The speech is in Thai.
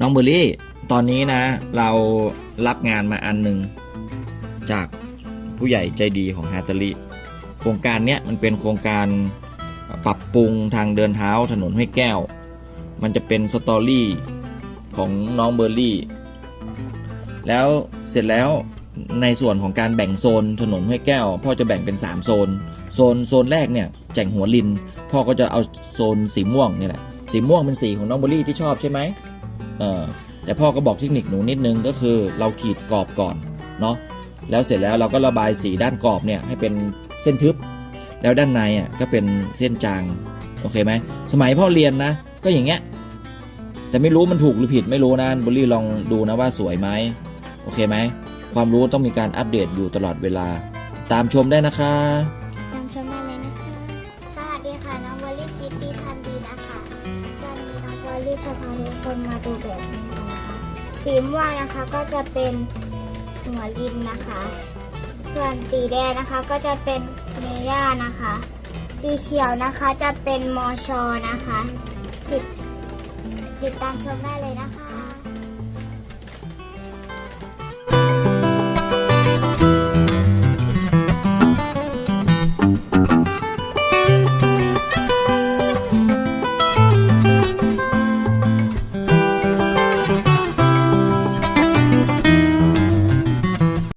น้องเบอร์รี่ ตอนนี้นะ เรารับงานมาอันหนึ่งจากผู้ใหญ่ใจดีของฮาตาลีโครงการเนี้ยมันเป็นโครงการปรับปรุงทางเดินเท้าถนนห้วยแก้ว มันจะเป็นสตอรี่ของน้องเบอร์รี่ แล้วเสร็จแล้วในส่วนของการแบ่งโซนถนนห้วยแก้ว พ่อจะแบ่งเป็น 3 โซน โซนโซนแรกเนี่ยแจ่งหัวลิน พ่อก็จะเอาโซนสีม่วงนี่แหละสีม่วงเป็นสีของน้องเบอร์รี่ที่ชอบใช่ไหม เออแต่พ่อก็บอกเทคนิคหนูนิดนึงก็คือเราขีดกรอบก่อนเนาะแล้วเสร็จแล้วเราก็ระบายสีด้านกรอบเนี่ยให้เป็นเส้นทึบ แล้วด้านในอะก็เป็นเส้นจางโอเคไหมสมัยพ่อเรียนนะ ก็อย่างเงี้ยแต่ไม่รู้มันถูกหรือผิดไม่รู้นะบอร์รี่ลองดูนะว่าสวยไหมโอเคไหมความรู้ต้องมีการอัปเดตอยู่ตลอดเวลา ตามชมได้นะคะ ที่จะพาทุกคนมาดูแบบนี้นะคะสีม่วงนะคะก็จะเป็นหัวลินนะคะ ส่วนสีแดงนะคะก็จะเป็นเมย่านะคะ สีเขียวนะคะจะเป็นมอชอนะคะติดติดตามชมได้เลยนะคะ